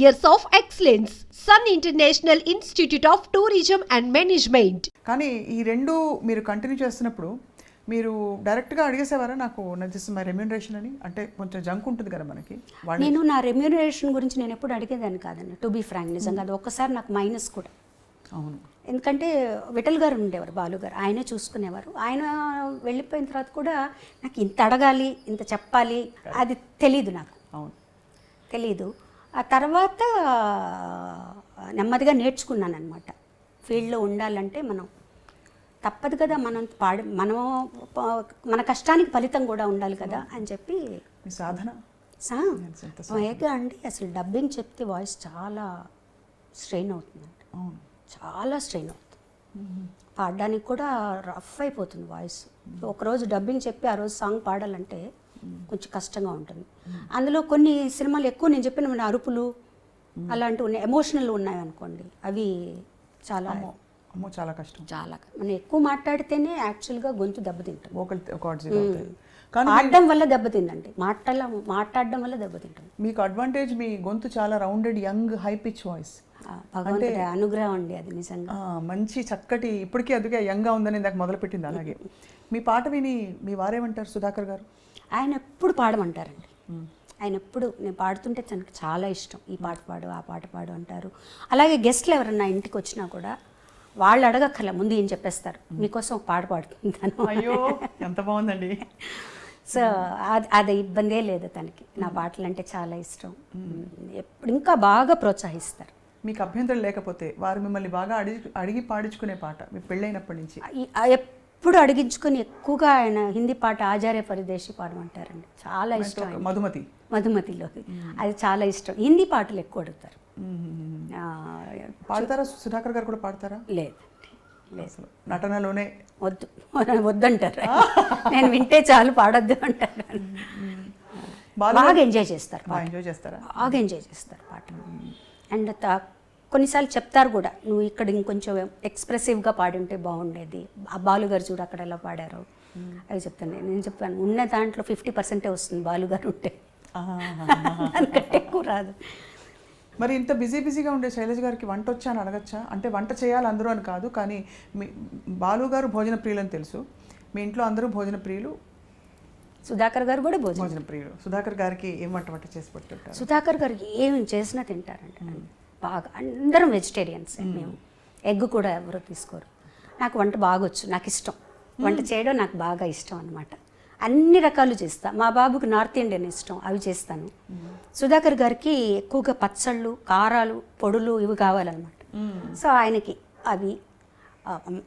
years of excellence. Sun International Institute of Tourism and Management. కానీ ఈ రెండు మీరు కంటిన్యూ చేస్తున్నప్పుడు మీరు డైరెక్ట్గా అడిగేసేవారా? నాకు దిస్ మై రెమ్యూనరేషన్ అని? అంటే కొంచెం జంక్ ఉంటుంది కదా మనకి నేను నా రెమ్యూనరేషన్ గురించి నేను ఎప్పుడు అడిగేదాన్ని కాదండి టు బీ ఫ్రాంక్ నిజంగా అది ఒక్కసారి నాకు మైనస్ కూడా. అవును. ఎందుకంటే విఠల్ గారు ఉండేవారు బాలు గారు ఆయనే చూసుకునేవారు. ఆయన వెళ్ళిపోయిన తర్వాత కూడా నాకు ఇంత అడగాలి ఇంత చెప్పాలి అది తెలీదు నాకు. అవును. తెలీదు. ఆ తర్వాత నెమ్మదిగా నేర్చుకున్నాను అనమాట ఫీల్డ్లో ఉండాలంటే మనం తప్పదు కదా మనం పాడి మనం ప- మన కష్టానికి ఫలితం కూడా ఉండాలి కదా అని చెప్పి సాధన? వేగా అండి అసలు డబ్బింగ్ చెప్తే వాయిస్ చాలా స్ట్రెయిన్ అవుతుందండి చాలా స్ట్రెయిన్ అవుతుంది. పాడడానికి కూడా రఫ్ అయిపోతుంది వాయిస్. ఒకరోజు డబ్బింగ్ చెప్పి ఆ రోజు సాంగ్ పాడాలంటే కొంచెం కష్టంగా ఉంటుంది. అందులో కొన్ని సినిమాలు ఎక్కువ నేను చెప్పిన అరుపులు అలాంటివి ఉన్నాయి. ఎమోషనల్ ఉన్నాయి అనుకోండి. అవి చాలా అమ్మో చాలా కష్టం. చాలా మనం ఎక్కువ మాట్లాడితేనే యాక్చువల్గా గొంతు దెబ్బతింటుంది. వోకల్ కార్డ్స్ పాడడం వల్ల దెబ్బతిందండి. మాట్లాడ మాట్లాడడం వల్ల దెబ్బతింటుంది. మీకు అడ్వాంటేజ్ మీ గొంతు చాలా rounded young high pitch voice అనుగ్రహం అండి అది నిజంగా. మంచి చక్కటి ఇప్పటికీ అందుకే యంగ్గా ఉందని ఇందాక మొదలుపెట్టింది అలాగే. మీ పాట విని మీ వారేమంటారు సుధాకర్ గారు? ఆయన ఎప్పుడు పాడమంటారండి. ఆయన ఎప్పుడు నేను పాడుతుంటే తనకు చాలా ఇష్టం. ఈ పాట పాడు ఆ పాట పాడు అంటారు. అలాగే గెస్ట్లు ఎవరన్నా ఇంటికి వచ్చినా కూడా వాళ్ళు అడగక్కర్లే ముందు ఏం చెప్పేస్తారు. మీకోసం ఒక పాట పాడుతుంటాను అయ్యో ఎంత బాగుందండి. సో అది అది ఇబ్బందే లేదు తనకి. నా పాటలు అంటే చాలా ఇష్టం. ఎప్పుడు ఇంకా బాగా ప్రోత్సహిస్తారు. మీకు అభ్యంతరం లేకపోతే వారు మిమ్మల్ని బాగా అడిగి అడిగి పాడించుకునే పాట మీ పెళ్ళైనప్పటి నుంచి. ఎప్పుడు అడిగించుకొని ఎక్కువగా ఆయన హిందీ పాట ఆచార్య పరిదేశి పాడమంటారండి. చాలా ఇష్టం. మధుమతి. మధుమతిలో అది చాలా ఇష్టం. హిందీ పాటలు ఎక్కువ అడుగుతారు. పాడతారా? సుధాకర్ గారు కూడా పాడతారా? లేదండి. అసలు నటనలోనే వద్దు. వద్దంటారు. నేను వింటే చాలు పాడొద్దు అంటారు. బాగా ఎంజాయ్ చేస్తారు బాగా ఎంజాయ్ చేస్తారా? బాగా ఎంజాయ్ చేస్తారు పాట అండ్ కొన్నిసార్లు చెప్తారు కూడా నువ్వు ఇక్కడ ఇంకొంచెం ఎక్స్ప్రెసివ్గా పాడి ఉంటే బాగుండేది. ఆ బాలుగారు చూడు అక్కడ ఎలా పాడారు. అవి చెప్తాను నేను. నేను చెప్పాను ఉన్న దాంట్లో ఫిఫ్టీ పర్సెంటే వస్తుంది బాలుగారు ఉంటే. దానికంటే ఎక్కువ రాదు. మరి ఇంత బిజీ బిజీగా ఉండే శైలజ్ గారికి వంట వచ్చా అని అడగచ్చా? అంటే వంట చేయాలి అందరూ అని కాదు కానీ మీ బాలు గారు భోజన ప్రియులు అని తెలుసు. మీ ఇంట్లో అందరూ భోజన ప్రియులు? సుధాకర్ గారు కూడా భోజనం భోజన ప్రియులు. సుధాకర్ గారికి ఏం వంట వంట చేసి పెట్టుంటారు? సుధాకర్ గారు ఏమి చేసినా తింటారంట. బాగా అందరం వెజిటేరియన్స్ మేము. ఎగ్ కూడా ఎవరు తీసుకోరు. నాకు వంట బాగా వచ్చు నాకు ఇష్టం. వంట చేయడం నాకు బాగా ఇష్టం అనమాట అన్ని రకాలు చేస్తా. మా బాబుకి నార్త్ ఇండియన్ ఇష్టం అవి చేస్తాను. సుధాకర్ గారికి ఎక్కువగా పచ్చళ్ళు కారాలు పొడులు ఇవి కావాలన్నమాట. సో ఆయనకి అవి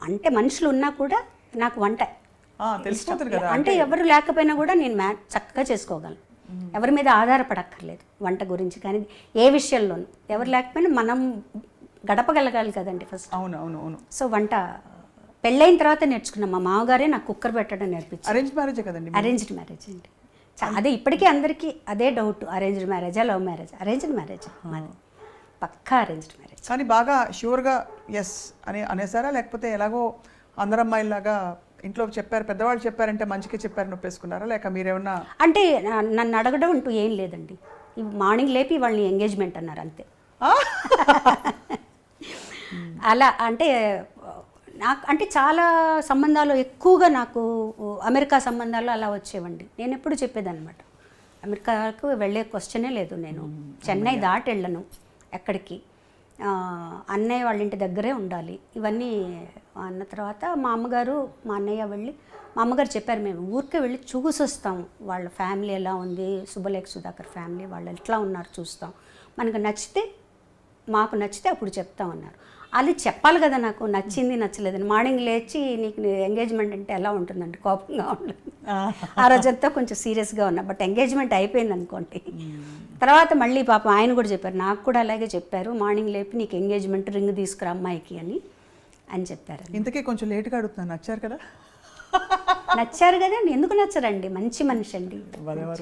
అంటే మనుషులు ఉన్నా కూడా నాకు వంట అంటే ఎవరు లేకపోయినా కూడా నేను మ్యా చక్కగా చేసుకోగలను. ఎవరి మీద ఆధారపడక్కర్లేదు వంట గురించి. కానీ ఏ విషయంలోనూ ఎవరు లేకపోయినా మనం గడపగలగాలి కదండి ఫస్ట్ అవును అవును అవును. సో వంట పెళ్ళైన తర్వాత నేర్చుకున్నాం. మా మామగారే నాకు కుక్కర్ పెట్టడం నేర్పించారు. అరేంజ్ మ్యారేజే కదండి అరేంజ్డ్ మ్యారేజ్ అండి. అదే ఇప్పటికీ అందరికీ అదే డౌట్ అరేంజ్డ్ మ్యారేజా లవ్ మ్యారేజ్ అరేంజ్డ్ మ్యారేజ్ మాది. పక్కా అరేంజ్డ్ మ్యారేజ్ కానీ బాగా షూర్గా ఎస్ అని అనేసారా? లేకపోతే ఎలాగో అందరు అమ్మాయిలాగా ఇంట్లో చెప్పారు పెద్దవాళ్ళు చెప్పారంటే మంచిగా చెప్పారని ఒప్పేసుకున్నారా లేక మీరేమన్నా అంటే నన్ను అడగడం అంటూ ఏం లేదండి. మార్నింగ్ లేపి వాళ్ళని ఎంగేజ్మెంట్ అన్నారు అంతే. అలా అంటే నాకు అంటే చాలా సంబంధాలు ఎక్కువగా నాకు అమెరికా సంబంధాలు అలా వచ్చేవండి. నేను ఎప్పుడు చెప్పేదన్నమాట. అమెరికాకు వెళ్ళే క్వశ్చనే లేదు నేను. చెన్నై దాటి వెళ్ళను ఎక్కడికి. అన్నయ్య వాళ్ళ ఇంటి దగ్గరే ఉండాలి. ఇవన్నీ అన్న తర్వాత మా అమ్మగారు మా అన్నయ్య వెళ్ళి మా అమ్మగారు చెప్పారు మేము ఊరికే వెళ్ళి చూసి వస్తాం వాళ్ళ ఫ్యామిలీ ఎలా ఉంది? శుభలేఖ సుధాకర్ ఫ్యామిలీ వాళ్ళు ఎట్లా ఉన్నారు చూస్తాం. మనకు నచ్చితే మాకు నచ్చితే అప్పుడు చెప్తామన్నారు అది చెప్పాలి కదా నాకు. నచ్చింది నచ్చలేదని మార్నింగ్ లేచి నీకు ఎంగేజ్మెంట్ అంటే ఎలా ఉంటుందండి? కోపంగా ఉంటుంది ఆ రోజంతా కొంచెం సీరియస్గా ఉన్నా. బట్ ఎంగేజ్మెంట్ అయిపోయింది అనుకోండి. తర్వాత మళ్ళీ పాపం ఆయన కూడా చెప్పారు. నాకు కూడా అలాగే చెప్పారు. మార్నింగ్ లేపి నీకు ఎంగేజ్మెంట్ రింగ్ తీసుకురా అమ్మాయికి అని. అని చెప్పారు ఇంతకీ కొంచెం లేట్గా అడుగుతున్నాను. నచ్చారు కదా? నచ్చారు కదా? ఎందుకు నచ్చరండి? మంచి మనిషి అండి.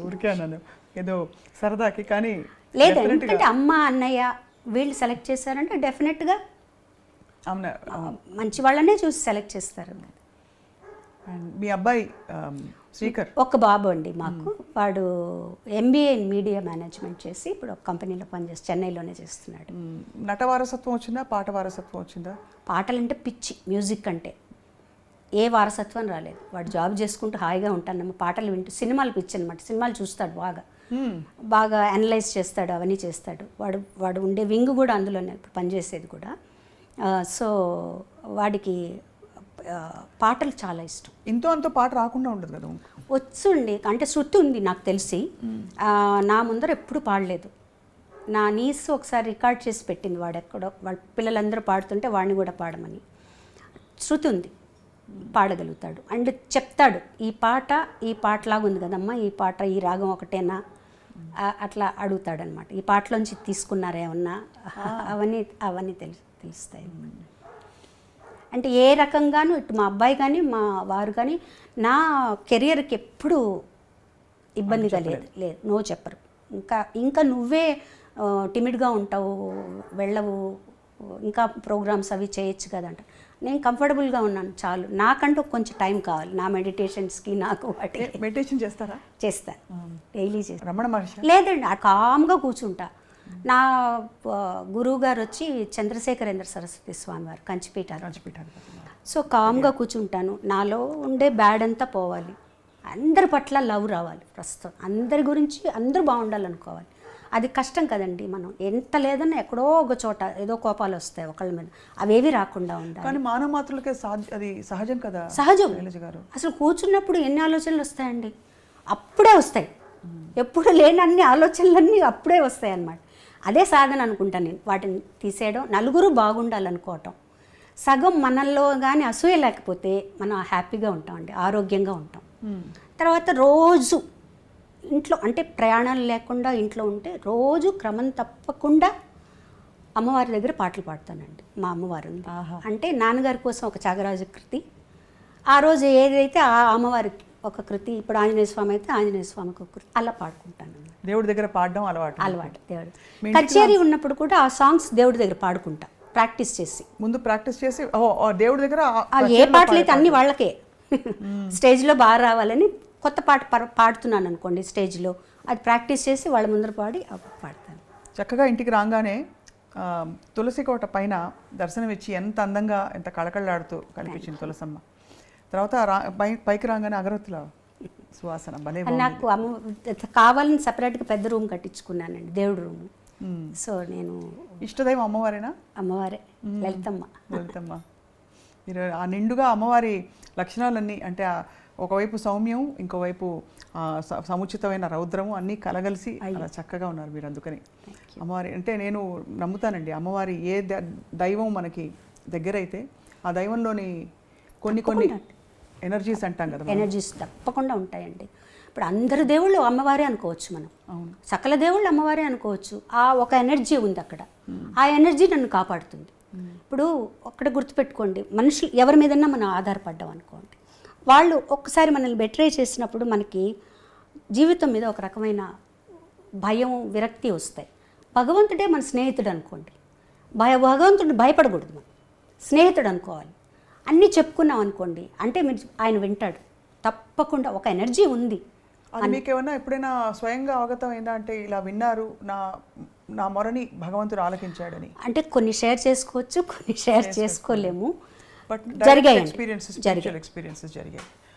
ఊరికే అన్నాను. ఏదో సరదాకి కానీ లేదు ఎందుకంటే అమ్మ అన్నయ్య వీళ్ళు సెలెక్ట్ చేశారంటే డెఫినెట్గా అవునా? మంచి వాళ్ళనే చూసి సెలెక్ట్ చేస్తారు. మీ అబ్బాయి శ్రీకర్ ఒక బాబు అండి మాకు. వాడు ఎంబీఏ ఇన్ మీడియా మేనేజ్మెంట్ చేసి ఇప్పుడు ఒక కంపెనీలో పనిచేసి చెన్నైలోనే చేస్తున్నాడు. నట వారసత్వం వచ్చిందా? పాట వారసత్వం వచ్చిందా? పాటలంటే పిచ్చి మ్యూజిక్ అంటే. ఏ వారసత్వం రాలేదు. వాడు జాబ్ చేసుకుంటూ హాయిగా ఉంటాను. పాటలు వింటూ సినిమాలు పిచ్చి అనమాట సినిమాలు చూస్తాడు బాగా. బాగా అనలైజ్ చేస్తాడు అవన్నీ చేస్తాడు. వాడు వాడు ఉండే వింగ్ కూడా అందులోనే పనిచేసేది కూడా. సో వాడికి పాటలు చాలా ఇష్టం. ఇంతో అంతో పాట రాకుండా ఉండదు కదా వచ్చుండి అంటే శృతి ఉంది నాకు తెలిసి. నా ముందర ఎప్పుడు పాడలేదు. నా నీస్ ఒకసారి రికార్డ్ చేసి పెట్టింది వాడు ఎక్కడో. వాళ్ళ పిల్లలందరూ పాడుతుంటే వాడిని కూడా పాడమని. శృతి ఉంది పాడగలుగుతాడు. అండ్ చెప్తాడు ఈ పాట ఈ పాటలాగా ఉంది కదమ్మా ఈ పాట ఈ రాగం ఒకటేనా? అట్లా అడుగుతాడనమాట. ఈ పాటలోంచి తీసుకున్నారేమన్నా? అవన్నీ అవన్నీ తెలుసు తెలుస్తాయి. అంటే ఏ రకంగానూ ఇటు మా అబ్బాయి కానీ మా వారు కానీ నా కెరియర్కి ఎప్పుడు ఇబ్బందిగా లేదు. లేదు. నో చెప్పరు. ఇంకా ఇంకా నువ్వే టిమిడ్గా ఉంటావు వెళ్ళవు ఇంకా ప్రోగ్రామ్స్ అవి చేయొచ్చు కదంట నేను కంఫర్టబుల్గా ఉన్నాను. చాలు. నాకంటూ కొంచెం టైం కావాలి. నా మెడిటేషన్స్కి నాకు వాటి మెడిటేషన్ చేస్తారా? చేస్తాను డైలీ చేస్తాను లేదండి. ఆ కామ్గా కూర్చుంటా. నా గురువు గారు వచ్చి చంద్రశేఖరేంద్ర సరస్వతి స్వామి వారు రాజపీఠాధిపతి సో కామ్గా కూర్చుంటాను. నాలో ఉండే బ్యాడ్ అంతా పోవాలి. అందరి పట్ల లవ్ రావాలి ప్రస్తుతం. అందరి గురించి అందరూ బాగుండాలనుకోవాలి. అది కష్టం కదండి మనం. ఎంత లేదన్నా ఎక్కడో ఒక చోట ఏదో కోపాలు వస్తాయి ఒకళ్ళ మీద. అవేవి రాకుండా ఉండాలి. కానీ మానవ సాధ్య అది సహజం కదా సహజం. గారు? అసలు కూర్చున్నప్పుడు ఎన్ని ఆలోచనలు వస్తాయండి? అప్పుడే వస్తాయి. ఎప్పుడు లేని అన్ని ఆలోచనలన్నీ అప్పుడే వస్తాయి అన్నమాట అదే సాధన అనుకుంటాను నేను. వాటిని తీసేయడం నలుగురు బాగుండాలనుకోవటం. సగం మనల్లో కానీ అసూయ లేకపోతే మనం హ్యాపీగా ఉంటామండి ఆరోగ్యంగా ఉంటాం. తర్వాత రోజు ఇంట్లో అంటే ప్రయాణాలు లేకుండా ఇంట్లో ఉంటే రోజు క్రమం తప్పకుండా అమ్మవారి దగ్గర పాటలు పాడతానండి మా అమ్మవారు. అంటే నాన్నగారి కోసం ఒక త్యాగరాజ కృతి. ఆ రోజు ఏదైతే ఆ అమ్మవారికి ఒక కృతి ఇప్పుడు ఆంజనేయ స్వామి అయితే ఆంజనేయ స్వామికి ఒక కృతి. అలా పాడుకుంటాను. దేవుడి దగ్గర పాడడం అలవాటు అలవాటు దేవుడు. కచేరీ ఉన్నప్పుడు కూడా ఆ సాంగ్స్ దేవుడి దగ్గర పాడుకుంటా ప్రాక్టీస్ చేసి. ముందు ప్రాక్టీస్ చేసి దేవుడి దగ్గర ఏ పాటలు అయితే అన్ని వాళ్ళకే. స్టేజ్లో బాగా రావాలని కొత్త పాట పాడుతున్నాను అనుకోండి స్టేజ్లో. అది ప్రాక్టీస్ చేసి వాళ్ళ ముందర పాడి పాడతాను. చక్కగా ఇంటికి రాగానే తులసి కోట పైన దర్శనమిచ్చి ఎంత అందంగా ఎంత కళకళలాడుతూ కనిపించింది తులసమ్మ. తర్వాత పైకి రాగానే అగరత్తుల సువాసన భలే. నాకు అమ్మ కావాలని సపరేట్గా పెద్ద రూమ్ కట్టించుకున్నానండి దేవుడి రూమ్. సో నేను ఇష్టదైవం అమ్మవారేనా? అమ్మవారే లలితమ్మ. లలితమ్మ. మీరు ఆ నిండుగా అమ్మవారి లక్షణాలన్నీ అంటే ఒకవైపు సౌమ్యం ఇంకోవైపు సముచితమైన రౌద్రము అన్నీ కలగలిసి అలా చక్కగా ఉన్నారు మీరు అందుకని. అమ్మవారి అంటే నేను నమ్ముతానండి అమ్మవారి ఏ దైవం మనకి దగ్గరైతే ఆ దైవంలోని కొన్ని కొన్ని ఎనర్జీస్ అంటాం కదా. ఎనర్జీస్ తప్పకుండా ఉంటాయండి. ఇప్పుడు అందరు దేవుళ్ళు అమ్మవారే అనుకోవచ్చు మనం. సకల దేవుళ్ళు అమ్మవారే అనుకోవచ్చు. ఆ ఒక ఎనర్జీ ఉంది అక్కడ. ఆ ఎనర్జీ నన్ను కాపాడుతుంది. ఇప్పుడు ఒక్కడ గుర్తుపెట్టుకోండి. మనుషులు ఎవరి మీదన్నా మనం ఆధారపడ్డాం అనుకోండి. వాళ్ళు ఒక్కసారి మనల్ని బెట్రే చేసినప్పుడు మనకి జీవితం మీద ఒక రకమైన భయం విరక్తి వస్తాయి. భగవంతుడే మన స్నేహితుడు అనుకోండి. భయ భగవంతుడు భయపడకూడదు మనం. స్నేహితుడు అనుకోవాలి. అన్నీ చెప్పుకున్నాం అనుకోండి అంటే మీరు ఆయన వింటాడు. తప్పకుండా ఒక ఎనర్జీ ఉంది. అది మీకు ఏమన్నా ఎప్పుడైనా స్వయంగా అవగతం అయిందా అంటే ఇలా విన్నారు నా నా మొరని భగవంతుడు ఆలకించాడని? అంటే కొన్ని షేర్ చేసుకోవచ్చు కొన్ని షేర్ చేసుకోలేము. బట్ జరిగాయండి. ఎక్స్పీరియన్సెస్ జరిగాయి. ఎక్స్పీరియన్సెస్ జరిగాయి.